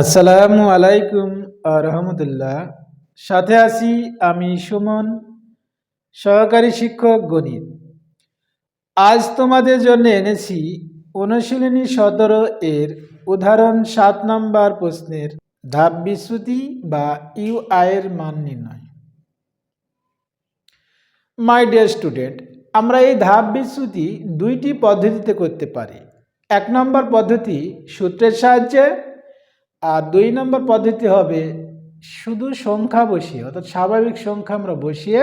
আসসালামু আলাইকুম রহমতুল্লাহ। সাথে আছি আমি সুমন, সহকারী শিক্ষক গণিত। আজ তোমাদের জন্য এনেছি অনুশীলনী সতেরো এর উদাহরণ সাত নম্বর প্রশ্নের ধাপ বিশ্রুতি বা ইউ আয়ের মান নির্ণয়। মাই ডিয়ার স্টুডেন্ট আমরা এই ধাপ বিশ্রুতি দুইটি পদ্ধতিতে করতে পারি। এক নম্বর পদ্ধতি সূত্রের সাহায্যে আর দুই নম্বর পদ্ধতি হবে শুধু সংখ্যা বসিয়ে, অর্থাৎ স্বাভাবিক সংখ্যা আমরা বসিয়ে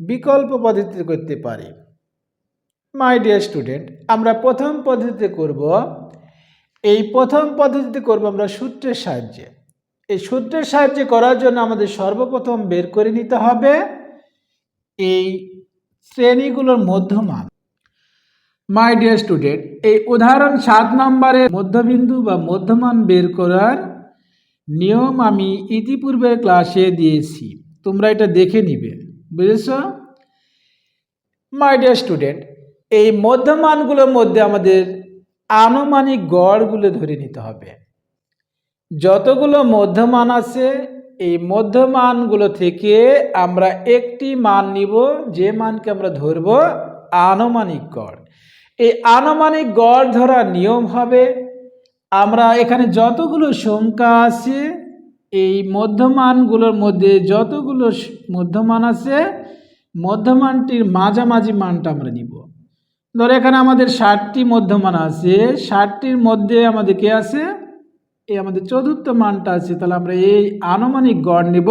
বিকল্প পদ্ধতিতে করতে পারি। মাই ডিয়ার স্টুডেন্ট আমরা প্রথম পদ্ধতিতে করব, এই প্রথম পদ্ধতিতে করব আমরা সূত্রের সাহায্যে। এই সূত্রের সাহায্যে করার জন্য আমাদের সর্বপ্রথম বের করে নিতে হবে এই শ্রেণীগুলোর মধ্যমান। মাই ডিয়ার স্টুডেন্ট এই উদাহরণ সাত নম্বরের মধ্যবিন্দু বা মধ্যমান বের করার নিয়ম আমি ইতিপূর্বের ক্লাসে দিয়েছি। তোমরা এটা দেখে নিবে। বুঝেছ? মাই ডিয়ার স্টুডেন্ট এই মধ্যমানগুলোর মধ্যে আমাদের আনুমানিক গড়গুলো ধরে নিতে হবে। যতগুলো মধ্যমান আছে, এই মধ্যমানগুলো থেকে আমরা একটি মান নিব, যে মানকে আমরা ধরব আনুমানিক গড়। এই আনুমানিক গড় ধরার নিয়ম হবে, আমরা এখানে যতগুলো সংখ্যা আছে, এই মধ্যমানগুলোর মধ্যে যতগুলো মধ্যমান আছে, মধ্যমানটির মাঝামাঝি মানটা আমরা নিব। ধরো এখানে আমাদের ষাটটি মধ্যমান আছে, ষাটটির মধ্যে আমাদের কে আছে? এই আমাদের চতুর্থ মানটা আছে, তাহলে আমরা এই আনুমানিক গড় নিব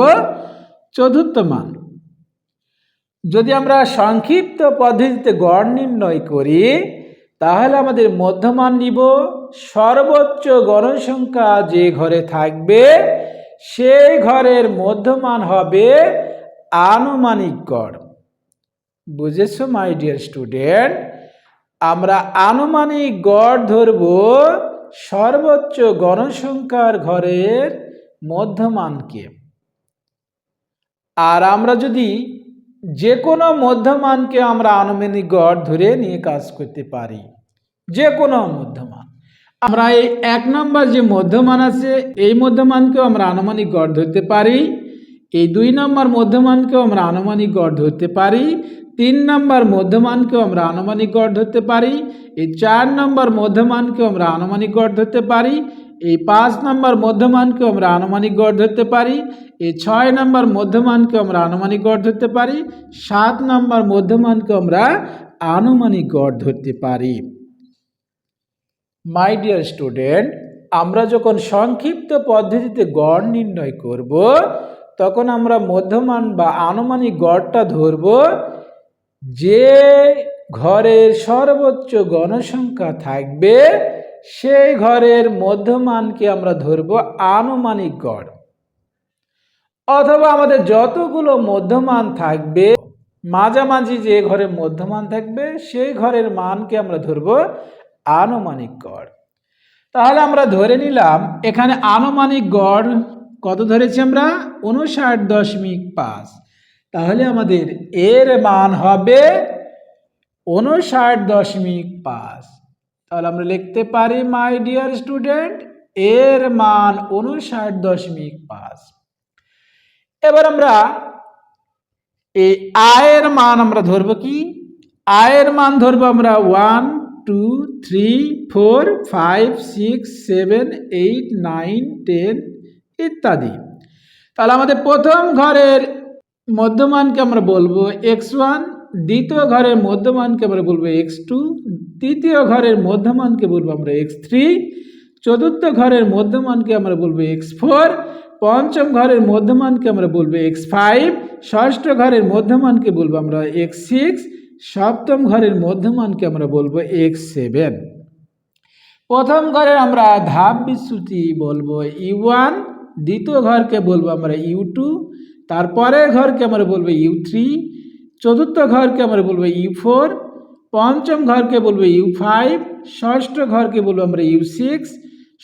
চতুর্থ মান। যদি আমরা সংক্ষিপ্ত পদ্ধতিতে গড় নির্ণয় করি, তাহলে আমাদের মধ্যমান নিব, সর্বোচ্চ গণসংখ্যা যে ঘরে থাকবে, সেই ঘরের মধ্যমান হবে আনুমানিক গড়। বুঝেছ মাই ডিয়ার স্টুডেন্ট আমরা আনুমানিক গড় ধরব সর্বোচ্চ গণসংখ্যার ঘরের মধ্যমানকে। আর আমরা যদি যে কোনো মধ্যমানকে আমরা আনুমানিক গড় ধরে নিয়ে কাজ করতে পারি। যে কোনো মধ্যমান। আমরা এই এক নম্বর যে মধ্যমান আছে, এই মধ্যমানকেও আমরা আনুমানিক গড় ধরতে পারি। এই দুই নম্বর মধ্যমানকেও আমরা আনুমানিক গড় ধরতে পারি। তিন নম্বর মধ্যমানকেও আমরা আনুমানিক গড় ধরতে পারি। এই চার নম্বর মধ্যমানকেও আমরা আনুমানিক গড় ধরতে পারি। এই পাঁচ নম্বর মধ্যমানকেও আমরা আনুমানিক গড় ধরতে পারি, এই ছয় নম্বর মধ্যমানকে আমরা আনুমানিক গড় ধরতে পারি, সাত নম্বর মধ্যমানকে আমরা আনুমানিক গড় ধরতে পারি। মাই ডিয়ার স্টুডেন্ট আমরা যখন সংক্ষিপ্ত পদ্ধতিতে গড় নির্ণয় করব, তখন আমরা মধ্যমান বা আনুমানিক গড়টা ধরব, যে ঘরের সর্বোচ্চ গণসংখ্যা থাকবে সেই ঘরের মধ্যমানকে আমরা ধরব আনুমানিক গড়। অথবা আমাদের যতগুলো মধ্যমান থাকবে, মাঝামাঝি যে ঘরে মধ্যমান থাকবে, সেই ঘরের মানকে আমরা ধরব আনুমানিক গড়। তাহলে আমরা ধরে নিলাম, এখানে আনুমানিক গড় কত ধরেছি আমরা? উনষাট দশমিক পাঁচ। তাহলে আমাদের এর মান হবে উনষাট দশমিক পাঁচ। তাহলে আমরা লিখতে পারি মাই ডিয়ার স্টুডেন্ট এর মান উনষাট দশমিক পাঁচ। এবার আমরা এই আয়ের মান আমরা ধরবো কি? আয়ের মান ধরবো আমরা one, two, three, four, five, six, seven, eight, nine, ten ইত্যাদি। তাহলে আমাদের প্রথম ঘরের মধ্যমানকে আমরা বলব এক্স ওয়ান দ্বিতীয় ঘরের মধ্যমানকে আমরা বলব এক্স টু তৃতীয় ঘরের মধ্যমানকে বলব আমরা এক্স থ্রি চতুর্থ ঘরের মধ্যমানকে আমরা বলব এক্স ফোর পঞ্চম ঘরের মধ্যমানকে আমরা বলব এক্স ফাইভ ষষ্ঠ ঘরের মধ্যমানকে বলব আমরা এক্স সিক্স সপ্তম ঘরের মধ্যমানকে আমরা বলব এক্স সেভেন প্রথম ঘরের আমরা ধাপ বিচ্যুতি বলব ইউ ওয়ান দ্বিতীয় ঘরকে বলব আমরা ইউ টু তারপরের ঘরকে আমরা বলব ইউ থ্রি চতুর্থ ঘরকে আমরা বলব ইউ ফোর, পঞ্চম ঘরকে বলব ইউ ফাইভ, ষষ্ঠ ঘরকে বলব আমরা ইউ সিক্স,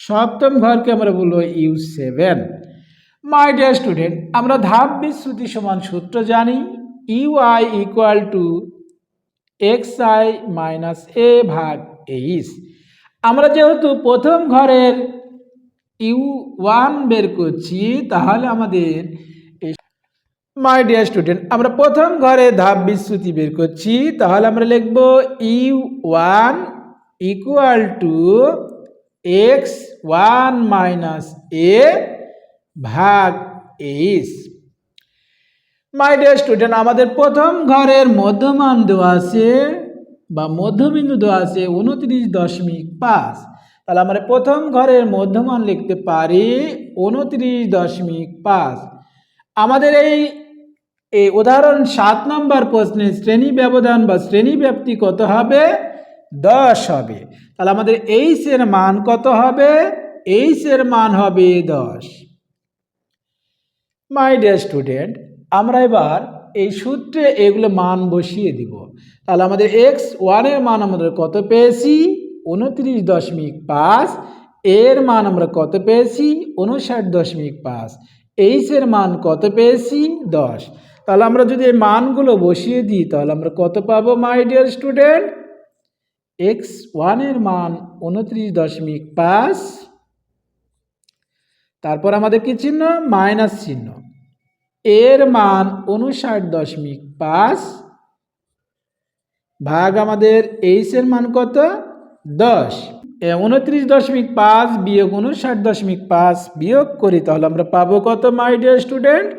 সপ্তম ঘরকে আমরা বলব U seven. My dear student আমরা ধাপ বিশ্রুতি সমান সূত্র জানি, U I equal to X I minus A ভাগ এইস আমরা যেহেতু প্রথম ঘরের ইউ ওয়ান বের করছি, তাহলে আমাদের মাই ডিয়ার স্টুডেন্ট আমরা প্রথম ঘরে ধাপ বিশ্রুতি বের করছি, তাহলে আমরা লিখব U one equal to X one minus A ভাগ এইস মাই ডিয়ার স্টুডেন্ট আমাদের প্রথম ঘরের মধ্যমান দেওয়া আছে বা মধ্যবিন্দু দেওয়া আছে উনত্রিশ দশমিক পাঁচ। তাহলে আমরা প্রথম ঘরের মধ্যমান লিখতে পারি উনত্রিশ দশমিক পাঁচ। আমাদের এই এই উদাহরণ সাত নম্বর প্রশ্নের শ্রেণি ব্যবধান বা শ্রেণি ব্যাপ্তি কত হবে? দশ হবে। তাহলে আমাদের এইচ এর মান কত হবে? এইচ এর মান হবে দশ। মাই ডিয়ার স্টুডেন্ট আমরা এবার এই সূত্রে এগুলো মান বসিয়ে দিব। তাহলে আমাদের এক্স ওয়ানের মান আমাদের কত পেয়েছি? উনত্রিশ দশমিক পাঁচ। এর মান আমরা কত পেয়েছি? উনষাট দশমিক পাঁচ। এইচ এর মান কত পেয়েছি? দশ। তাহলে আমরা যদি এই মানগুলো বসিয়ে দিই, তাহলে আমরা কত পাবো মাই ডিয়ার স্টুডেন্ট এক্স ওয়ানের মান উনত্রিশ দশমিক পাঁচ। তারপর আমাদের কি চিহ্ন? মাইনাস চিহ্ন। এর মান উনষাট দশমিক পাঁচ। ভাগ আমাদের এইচ এর মান কত? দশ। উনত্রিশ দশমিক পাঁচ বিয়োগ উনষাট দশমিক পাঁচ বিয়োগ করি, তাহলে আমরা পাবো কত মাই ডিয়ার স্টুডেন্ট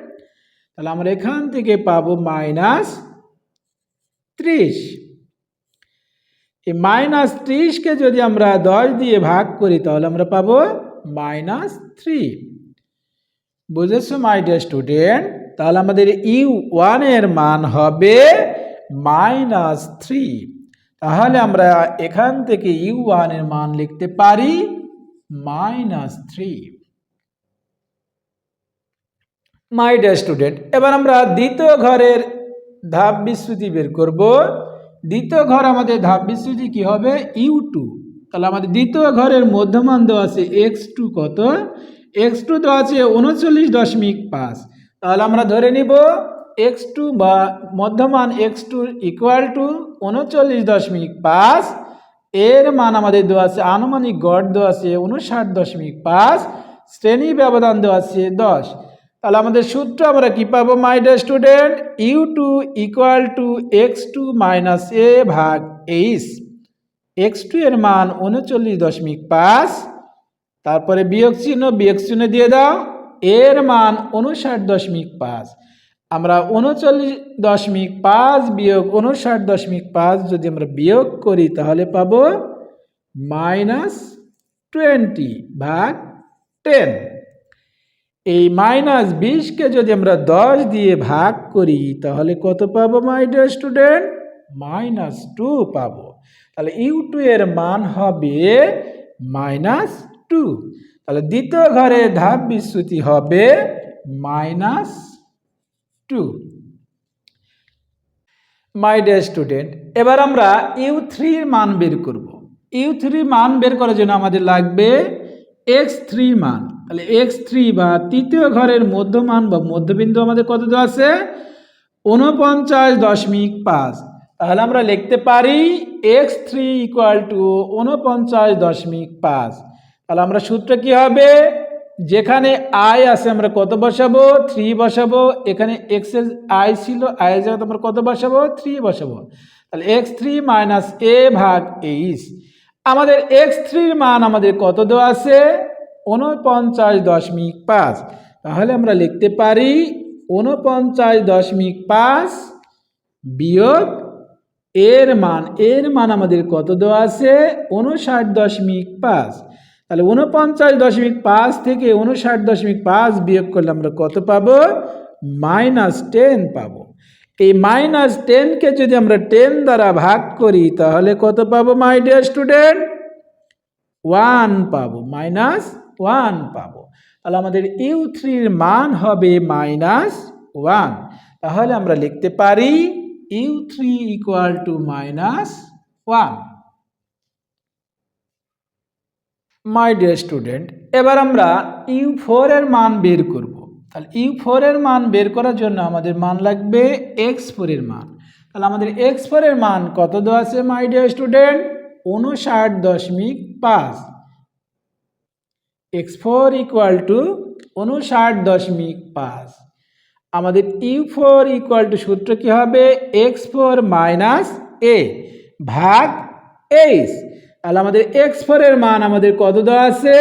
তাহলে আমরা এখান থেকে পাবো মাইনাস ত্রিশ। এই মাইনাস ত্রিশকে যদি আমরা দশ দিয়ে ভাগ করি, তাহলে আমরা পাবো মাইনাস থ্রি। বুঝেছ মাই ডিয়ার স্টুডেন্ট তাহলে আমাদের ইউ ওয়ানের মান হবে মাইনাস থ্রি। তাহলে আমরা এখান থেকে ইউ ওয়ানের মান লিখতে পারি minus three. My dear student এবার আমরা দ্বিতীয় ঘরের ধাপ বিস্তৃতি বের করব। দ্বিতীয় ঘর আমাদের ধাপ বিস্তৃতি কী হবে? ইউ টু তাহলে আমাদের দ্বিতীয় ঘরের মধ্যমান দেওয়া আছে এক্স টু কত? এক্স টু দেওয়া আছে উনচল্লিশ দশমিক পাঁচ। তাহলে আমরা ধরে নিব এক্স টু বা মধ্যমান এক্স টু ইকুয়াল টু উনচল্লিশ দশমিক পাঁচ। এর মান আমাদের দেওয়া আছে আনুমানিক গড় দেওয়া আছে উনষাট দশমিক পাঁচ। শ্রেণি ব্যবধান দেওয়া আছে দশ। তাহলে আমাদের সূত্র আমরা কি পাবো my dear student U two equal to X two minus A ভাগ এইচ এক্স টু এর মান উনচল্লিশ দশমিক পাঁচ। তারপরে বিয়োগ চিহ্ন বিয়োগ চিহ্ন দিয়ে দাও এর মান উনষাট দশমিক পাঁচ। আমরা উনচল্লিশ দশমিক পাঁচ বিয়োগ উনষাট দশমিক পাঁচ যদি আমরা বিয়োগ করি, তাহলে পাবো মাইনাস টোয়েন্টি ভাগ টেন এই মাইনাস বিশকে যদি আমরা দশ দিয়ে ভাগ করি, তাহলে কত পাবো my dear student minus two পাবো। তাহলে ইউ টু এর মান হবে মাইনাস টু তাহলে দ্বিতীয় ঘরে ধাপ বিচ্যুতি হবে minus two my dear student এবার আমরা ইউ থ্রির মান বের করব। ইউ থ্রির মান বের করার জন্য আমাদের লাগবে এক্স থ্রি মান। তাহলে এক্স থ্রি বা তৃতীয় ঘরের মধ্যমান বা মধ্যবিন্দু আমাদের কত দেওয়া আছে? উনপঞ্চাশ দশমিক পাঁচ। তাহলে আমরা লিখতে পারি এক্স থ্রি ইকুয়াল টু উনপঞ্চাশ দশমিক পাঁচ। তাহলে আমরা সূত্র কি হবে? যেখানে আই আছে আমরা কত বসাবো? থ্রি বসাবো। এখানে এক্সের আই ছিল আই এর জায়গাতে আমরা কত বসাবো? থ্রি বসাবো। তাহলে এক্স থ্রি মাইনাস এ ভাগ এইচ আমাদের এক্স থ্রির মান আমাদের কত দেওয়া আছে? উনপঞ্চাশ দশমিক পাঁচ। তাহলে আমরা লিখতে পারি উনপঞ্চাশ দশমিক পাঁচ বিয়োগ এর মান। এর মান আমাদের কত দেওয়া আছে? উনষাট দশমিক পাঁচ। তাহলে উনপঞ্চাশ দশমিক পাঁচ থেকে উনষাট দশমিক পাঁচ বিয়োগ করলে আমরা কত পাবো? মাইনাস টেন পাবো। এই মাইনাস টেনকে যদি আমরা টেন দ্বারা ভাগ করি, তাহলে কত পাবো মাই ডিয়ার স্টুডেন্ট ওয়ান পাবো মাইনাস ওয়ান পাবো। তাহলে আমাদের ইউ থ্রির মান হবে মাইনাস ওয়ান তাহলে আমরা লিখতে পারি U three equal to minus one my dear student এবার আমরা ইউ ফোর এর মান বের করব। তাহলে ইউ ফোরের মান বের করার জন্য আমাদের মান লাগবে এক্স ফোরের মান। তাহলে আমাদের এক্স ফোরের মান কত দেওয়া আছে মাই ডিয়ার স্টুডেন্ট উনষাট দশমিক পাঁচ। এক্স ফোর ইকুয়াল টু উনষাট দশমিক পাঁচ। আমাদের ইউ ফোর ইকুয়াল টু সূত্র কী হবে? এক্স ফোর মাইনাস এ ভাগ এইচ তাহলে আমাদের এক্স ফোরের মান আমাদের কত দেওয়া আছে?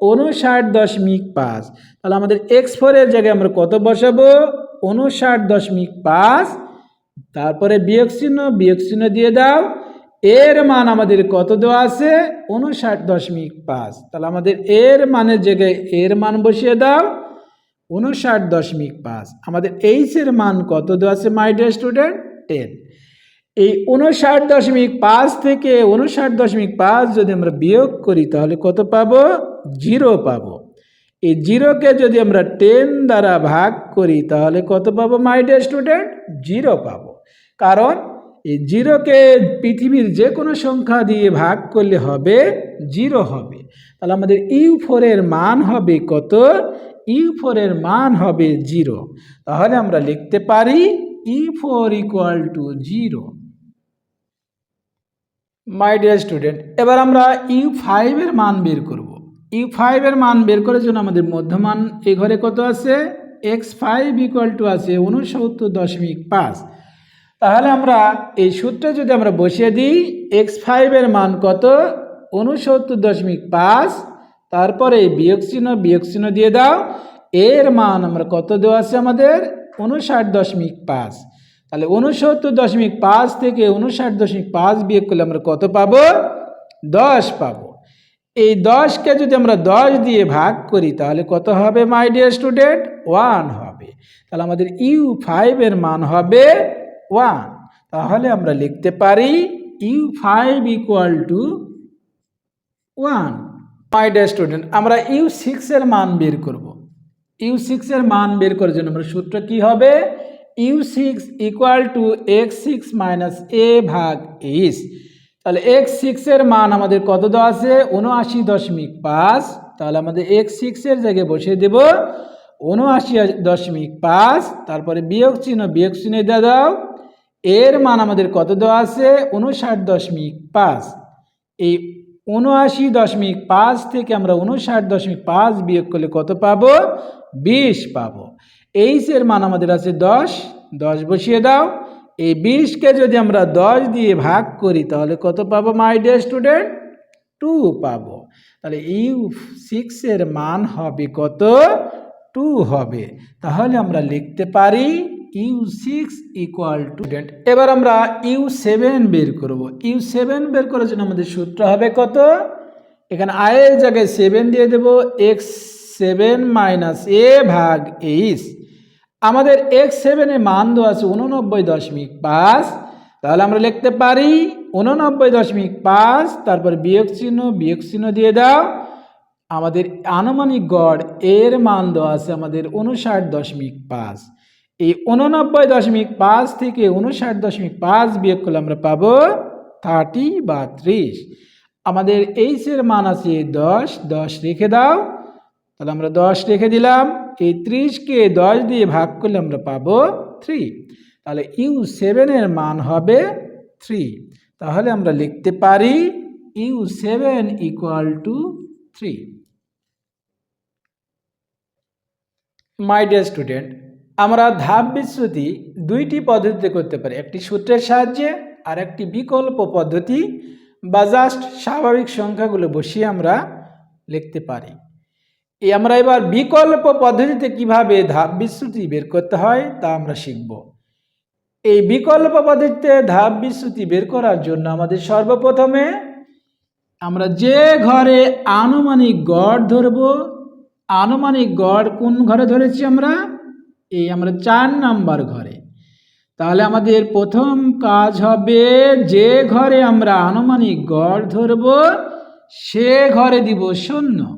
উনষাট দশমিক পাঁচ। তাহলে আমাদের এক্স ফোরের জায়গায় আমরা কত বসাবো? উনষাট দশমিক পাঁচ। তারপরে বিয়োগ চিহ্ন বিয়োগ চিহ্ন দিয়ে দাও। এর মান আমাদের কত দেওয়া আছে? উনষাট দশমিক পাঁচ। তাহলে আমাদের এর মানের জায়গায় এর মান বসিয়ে দাও। উনষাট দশমিক পাঁচ। আমাদের এইচ এর মান কত দেওয়া আছে মাই ডিয়ার স্টুডেন্ট টেন এই উনষাট দশমিক পাঁচ থেকে উনষাট দশমিক পাঁচ যদি আমরা বিয়োগ করি, তাহলে কত পাবো? জিরো পাবো। এই জিরোকে যদি আমরা টেন দ্বারা ভাগ করি, তাহলে কত পাবো মাই ডিয়ার স্টুডেন্ট জিরো পাবো। কারণ এই জিরোকে পৃথিবীর যে কোনো সংখ্যা দিয়ে ভাগ করলে হবে, জিরো হবে। তাহলে আমাদের ইউ ফোরের মান হবে কত? ইউ ফোরের মান হবে জিরো। তাহলে আমরা লিখতে পারি, U four equal to zero. My dear student এবার আমরা ইউ ফাইভের মান বের করব। ইউ ফাইভের মান বের করার জন্য আমাদের মধ্যমান এ ঘরে কত আছে? এক্স ফাইভ ইকুয়াল টু আছে উনসত্তর দশমিক পাঁচ। তাহলে আমরা এই সূত্রে যদি আমরা বসিয়ে দিই এক্স ফাইভের মান কত? উনসত্তর দশমিক পাঁচ। তারপরে বিয়োগ চিহ্ন বিয়োগ চিহ্ন দিয়ে দাও। এর মান আমরা কত দেওয়া আছে আমাদের? উনষাট দশমিক পাঁচ। তাহলে উনসত্তর দশমিক পাঁচ থেকে উনষাট দশমিক পাঁচ বিয়োগ করলে আমরা কত পাব? দশ পাব। এই দশকে যদি আমরা দশ দিয়ে ভাগ করি, তাহলে কত হবে মাই ডিয়ার স্টুডেন্ট ওয়ান হবে। তাহলে আমাদের ইউ ফাইভের মান হবে ওয়ান তাহলে আমরা লিখতে পারি U five equal to one my dear student আমরা ইউ সিক্সের মান বের করব। ইউ সিক্সের মান বের করার জন্য আমরা সূত্র কি হবে? U six equal to X six minus A ভাগ এইচ তাহলে এক্স সিক্সের মান আমাদের কত দেওয়া আছে? উনআশি দশমিক পাঁচ। তাহলে আমাদের এক্স সিক্সের জায়গায় বসিয়ে দেব উনআশি দশমিক পাঁচ। তারপরে বিয়োগ চিহ্ন বিয়োগ চিহ্ন দিয়ে দাও। এর মান আমাদের কত দেওয়া আছে? উনষাট দশমিক পাঁচ। এই উনআশি দশমিক পাঁচ থেকে আমরা উনষাট দশমিক পাঁচ বিয়োগ করলে কত পাবো? বিশ পাবো। এইচের মান আমাদের আছে দশ। দশ বসিয়ে দাও। এই বিশকে যদি আমরা দশ দিয়ে ভাগ করি, তাহলে কত পাবো মাই ডিয়ার স্টুডেন্ট টু পাবো। তাহলে ইউ সিক্সের মান হবে কত? টু হবে। তাহলে আমরা লিখতে পারি ইউ সিক্স ইকুয়াল টু এবার আমরা ইউ সেভেন বের করব। ইউ সেভেন বের করার জন্য আমাদের সূত্র হবে কত? এখানে আয়ের জায়গায় সেভেন দিয়ে দেব। এক্স সেভেন মাইনাস এ ভাগ এইচ আমাদের এক্স সেভেনের মান দেওয়া আছে উননব্বই দশমিক পাঁচ। তাহলে আমরা লিখতে পারি উননব্বই দশমিক পাঁচ, তারপর বিয়োগ চিহ্ন বিয়োগ চিহ্ন দিয়ে দাও। আমাদের আনুমানিক গড় এর মান দেওয়া আছে আমাদের উনষাট দশমিক পাঁচ। এই উননব্বই দশমিক পাঁচ থেকে উনষাট দশমিক পাঁচ বিয়োগ করলে আমরা পাবো থার্টি বা ত্রিশ। আমাদের এইচের মান আছে দশ দশ রেখে দাও। তাহলে আমরা দশ রেখে দিলাম। এই ত্রিশকে দশ দিয়ে ভাগ করলে আমরা পাবো থ্রি তাহলে ইউ সেভেনের মান হবে থ্রি তাহলে আমরা লিখতে পারি U seven equal to three my dear student আমরা ধাপ বিশ্রুতি দুইটি পদ্ধতিতে করতে পারি। একটি সূত্রের সাহায্যে আর একটি বিকল্প পদ্ধতি বা জাস্ট স্বাভাবিক সংখ্যাগুলো বসিয়ে আমরা লিখতে পারি। আমরা এবার বিকল্প পদ্ধতিতে কীভাবে ধাপ বিশ্রুতি বের করতে হয় তা আমরা শিখব। এই বিকল্প পদ্ধতিতে ধাপ বিশ্রুতি বের করার জন্য আমাদের সর্বপ্রথমে আমরা যে ঘরে আনুমানিক গড় ধরব, আনুমানিক গড় কোন ঘরে ধরেছি আমরা? এই আমরা চার নাম্বার ঘরে। তাহলে আমাদের প্রথম কাজ হবে যে ঘরে আমরা আনুমানিক গড় ধরব, সে ঘরে দিব শূন্য।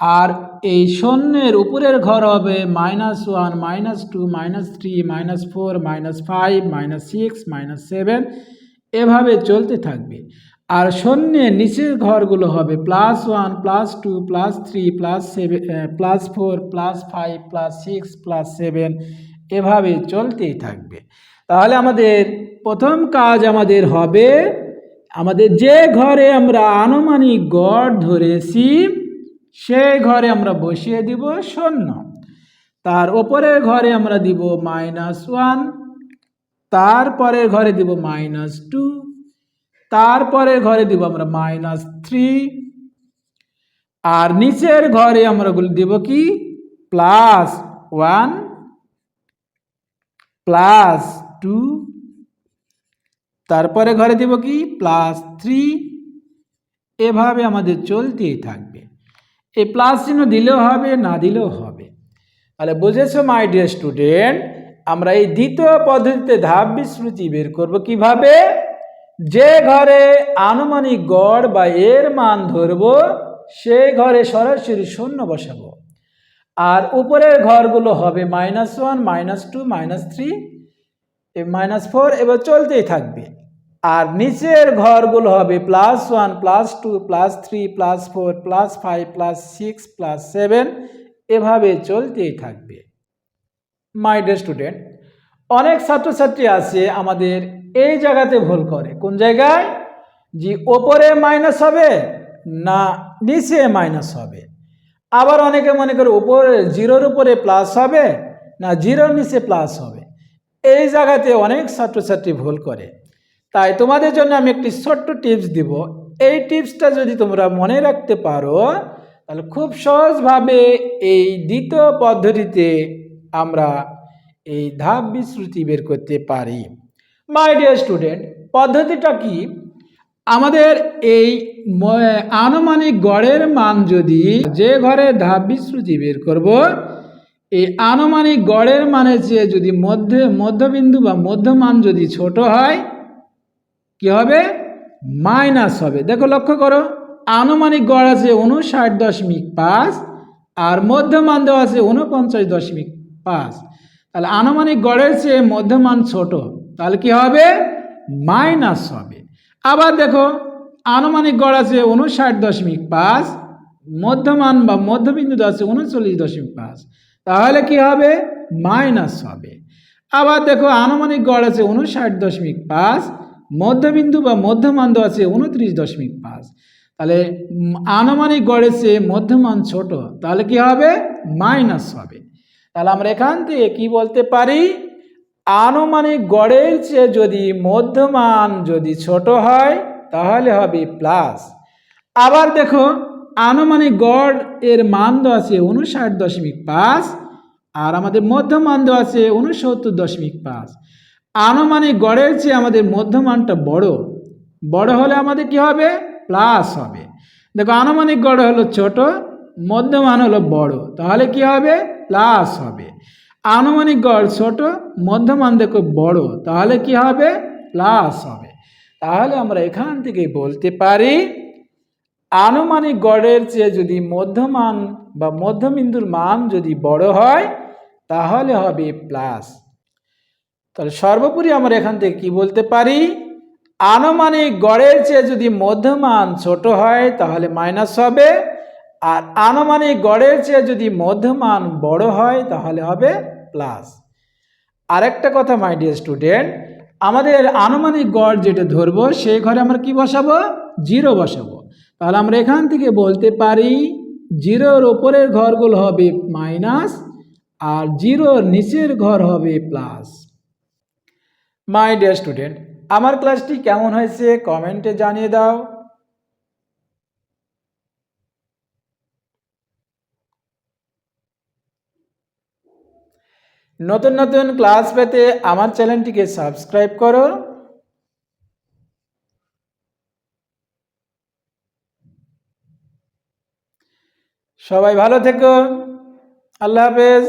আর এই শূন্যের উপরের ঘর হবে minus one minus two minus three minus four minus five minus six minus seven এভাবে চলতে থাকবে। আর শূন্যের নিচের ঘরগুলো হবে plus one plus two plus three plus seven plus four plus five plus six plus seven এভাবে চলতেই থাকবে। তাহলে আমাদের প্রথম কাজ আমাদের হবে, আমাদের যে ঘরে আমরা আনুমানিক গড় ধরেছি সেই ঘরে আমরা বসিয়ে দিব শূন্য। তার ওপরের ঘরে আমরা দিব মাইনাস ওয়ান তারপরের ঘরে দিব মাইনাস টু তারপরের ঘরে দিব আমরা মাইনাস থ্রি আর নিচের ঘরে আমরা দিব কি? প্লাস ওয়ান প্লাস টু তারপরে ঘরে দিব কি? প্লাস থ্রি এভাবে আমাদের চলতেই থাকবে। এই প্লাস চিহ্ন দিলেও হবে, না দিলেও হবে। তাহলে বুঝেছ মাই ডিয়ার স্টুডেন্ট আমরা এই দ্বিতীয় পদ্ধতিতে ধাপ বিস্মৃতি বের করব কীভাবে? যে ঘরে আনুমানিক গড় বা এর মান ধরব সেই ঘরে সরাসরি শূন্য বসাবো। আর উপরের ঘরগুলো হবে minus one minus two minus three minus four এবার চলতেই থাকবে। আর নিচের ঘরগুলো হবে plus one plus two plus three plus four plus five plus six plus seven এভাবে চলতেই থাকবে। মাই ডে স্টুডেন্ট অনেক ছাত্রছাত্রী আছে আমাদের এই জায়গাতে ভুল করে। কোন জায়গায়? যে ওপরে মাইনাস হবে না নিচে মাইনাস হবে। আবার অনেকে মনে করে উপরে জিরোর উপরে প্লাস হবে না, জিরোর নিচে প্লাস হবে। এই জায়গাতে অনেক ছাত্রছাত্রী ভুল করে। তাই তোমাদের জন্য আমি একটি ছোট্ট টিপস দিব। এই টিপসটা যদি তোমরা মনে রাখতে পারো, তাহলে খুব সহজভাবে এই দ্বিতীয় পদ্ধতিতে আমরা এই ধাপ বিশ্রুতি বের করতে পারি। মাই ডিয়ার স্টুডেন্ট পদ্ধতিটা কি? আমাদের এই আনুমানিক গড়ের মান যদি যে ঘরে ধাপ বিশ্রুতি বের করব, এই আনুমানিক গড়ের মানের চেয়ে যদি মধ্যে, মধ্যবিন্দু বা মধ্যমান যদি ছোট হয় কি হবে? মাইনাস হবে। দেখো লক্ষ্য করো, আনুমানিক গড় আছে উনষাট দশমিক পাঁচ আর মধ্যমান দেওয়া আছে উনপঞ্চাশ দশমিক পাঁচ। তাহলে আনুমানিক গড়ের চেয়ে মধ্যমান ছোট, তাহলে কি হবে? মাইনাস হবে। আবার দেখো, আনুমানিক গড় আছে উনষাট দশমিক পাঁচ, মধ্যমান বা মধ্যবিন্দু আছে উনচল্লিশ দশমিক পাঁচ। তাহলে কি হবে? মাইনাস হবে। আবার দেখো, আনুমানিক গড় আছে উনষাট দশমিক পাঁচ মধ্যবিন্দু বা মধ্যমান দেওয়া আছে উনত্রিশ দশমিক পাঁচ। তাহলে আনুমানিক গড়ের চেয়ে মধ্যমান ছোট, তাহলে কি হবে? মাইনাস হবে। তাহলে আমরা এখান থেকে কি বলতে পারি? আনুমানিক গড়ের চেয়ে যদি মধ্যমান যদি ছোট হয়, তাহলে হবে প্লাস। আবার দেখো, আনুমানিক গড় এর মান দেওয়া আছে উনষাট দশমিক পাঁচ, আর আমাদের মধ্যমান দেওয়া আছে উনসত্তর দশমিক পাঁচ। আনুমানিক গড়ের চেয়ে আমাদের মধ্যমানটা বড়। বড় হলে আমাদের কি হবে? প্লাস হবে। দেখো, আনুমানিক গড় হলো ছোট, মধ্যমান হলো বড়। তাহলে কি হবে? প্লাস হবে। আনুমানিক গড় ছোট, মধ্যমান দেখো বড়। তাহলে কি হবে? প্লাস হবে। তাহলে আমরা এখান থেকে বলতে পারি, আনুমানিক গড়ের চেয়ে যদি মধ্যমান বা মধ্যবিন্দুর মান যদি বড় হয়, তাহলে হবে প্লাস। তাহলে সর্বোপরি আমরা এখান থেকে কি বলতে পারি? আনুমানিক গড়ের চেয়ে যদি মধ্যমান ছোট হয়, তাহলে মাইনাস হবে। আর আনুমানিক গড়ের চেয়ে যদি মধ্যমান বড় হয়, তাহলে হবে প্লাস আরেকটা কথা মাই ডিয়ার স্টুডেন্ট আমাদের আনুমানিক গড় যেটা ধরবো, সেই ঘরে আমরা কি বসাবো? জিরো বসাবো। তাহলে আমরা এখান থেকে বলতে পারি জিরোর ওপরের ঘরগুলো হবে মাইনাস আর জিরোর নিচের ঘর হবে প্লাস মাই ডিয়ার স্টুডেন্ট আমার ক্লাসটি কেমন হয়েছে? কমেন্টে জানিয়ে দাও। নতুন নতুন ক্লাস পেতে আমার চ্যানেলটিকে সাবস্ক্রাইব করো। সবাই ভালো থেকো। আল্লাহ হাফেজ।